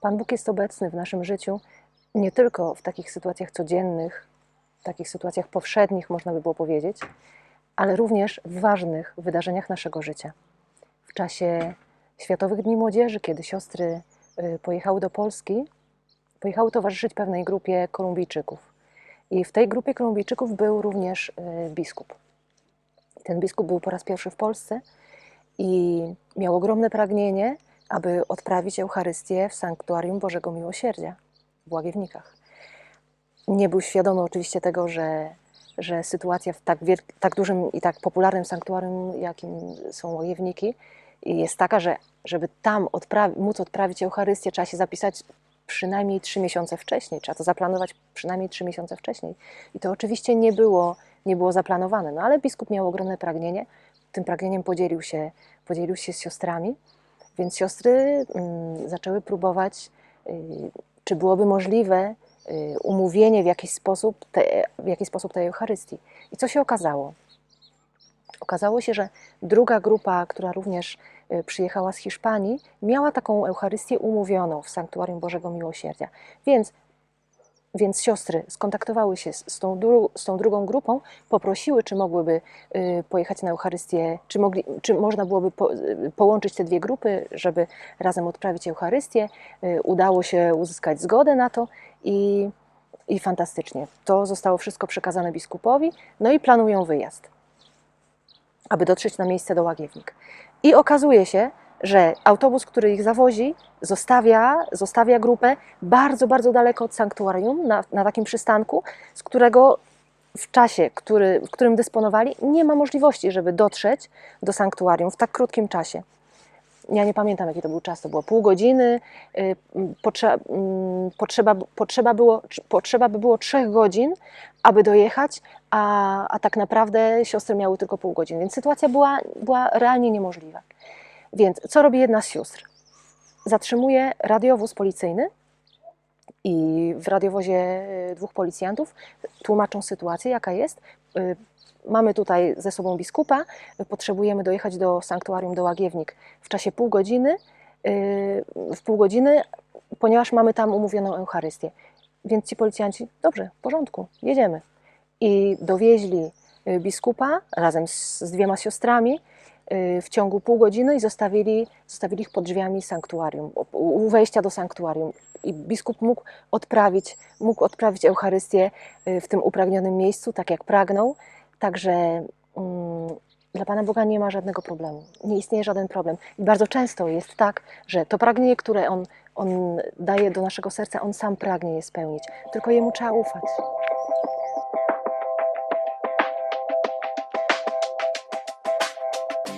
Pan Bóg jest obecny w naszym życiu nie tylko w takich sytuacjach codziennych, w takich sytuacjach powszednich, można by było powiedzieć, ale również w ważnych wydarzeniach naszego życia. W czasie Światowych Dni Młodzieży, kiedy siostry y, pojechały do Polski, pojechały towarzyszyć pewnej grupie Kolumbijczyków. I w tej grupie Kolumbijczyków był również y, biskup. Ten biskup był po raz pierwszy w Polsce i miał ogromne pragnienie, aby odprawić Eucharystię w sanktuarium Bożego Miłosierdzia w Łagiewnikach. Nie był świadomy oczywiście tego, że, że sytuacja w tak, tak dużym i tak popularnym sanktuarium, jakim są Łagiewniki, jest taka, że żeby tam odpra- móc odprawić Eucharystię, trzeba się zapisać przynajmniej trzy miesiące wcześniej, trzeba to zaplanować przynajmniej trzy miesiące wcześniej. I to oczywiście nie było, nie było zaplanowane, no ale biskup miał ogromne pragnienie, tym pragnieniem podzielił się, podzielił się z siostrami, więc siostry mm, zaczęły próbować, y, czy byłoby możliwe y, umówienie w jakiś sposób, te, w jakiś sposób tej Eucharystii. I co się okazało? Okazało się, że druga grupa, która również y, przyjechała z Hiszpanii, miała taką Eucharystię umówioną w Sanktuarium Bożego Miłosierdzia. Więc, więc siostry skontaktowały się z, tą, dru, z tą drugą grupą, poprosiły, czy mogłyby y, pojechać na Eucharystię, czy, mogli, czy można byłoby po, y, połączyć te dwie grupy, żeby razem odprawić Eucharystię. Y, udało się uzyskać zgodę na to i, i fantastycznie. To zostało wszystko przekazane biskupowi, no i planują wyjazd aby dotrzeć na miejsce do Łagiewnik. I okazuje się, że autobus, który ich zawozi, zostawia, zostawia grupę bardzo, bardzo daleko od sanktuarium, na, na takim przystanku, z którego w czasie, który, w którym dysponowali, nie ma możliwości, żeby dotrzeć do sanktuarium w tak krótkim czasie. Ja nie pamiętam, jaki to był czas, to było pół godziny, y, potrzeba, mm, potrzeba, potrzeba, było, potrzeba by było trzech godzin, aby dojechać, a, a tak naprawdę siostry miały tylko pół godziny, więc sytuacja była, była realnie niemożliwa. Więc co robi jedna z sióstr? Zatrzymuje radiowóz policyjny i w radiowozie y, dwóch policjantów tłumaczą sytuację, jaka jest. Y, Mamy tutaj ze sobą biskupa, potrzebujemy dojechać do sanktuarium do Łagiewnik w czasie pół godziny, y, w pół godziny, ponieważ mamy tam umówioną Eucharystię. Więc ci policjanci, dobrze, w porządku, jedziemy. I dowieźli biskupa razem z, z dwiema siostrami w ciągu pół godziny i zostawili, zostawili ich pod drzwiami sanktuarium, u- wejścia do sanktuarium. I biskup mógł odprawić, mógł odprawić Eucharystię y, w tym upragnionym miejscu, tak jak pragnął. Także mm, dla Pana Boga nie ma żadnego problemu, nie istnieje żaden problem. I bardzo często jest tak, że to pragnienie, które On, on daje do naszego serca, On sam pragnie je spełnić, tylko Jemu trzeba ufać.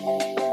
you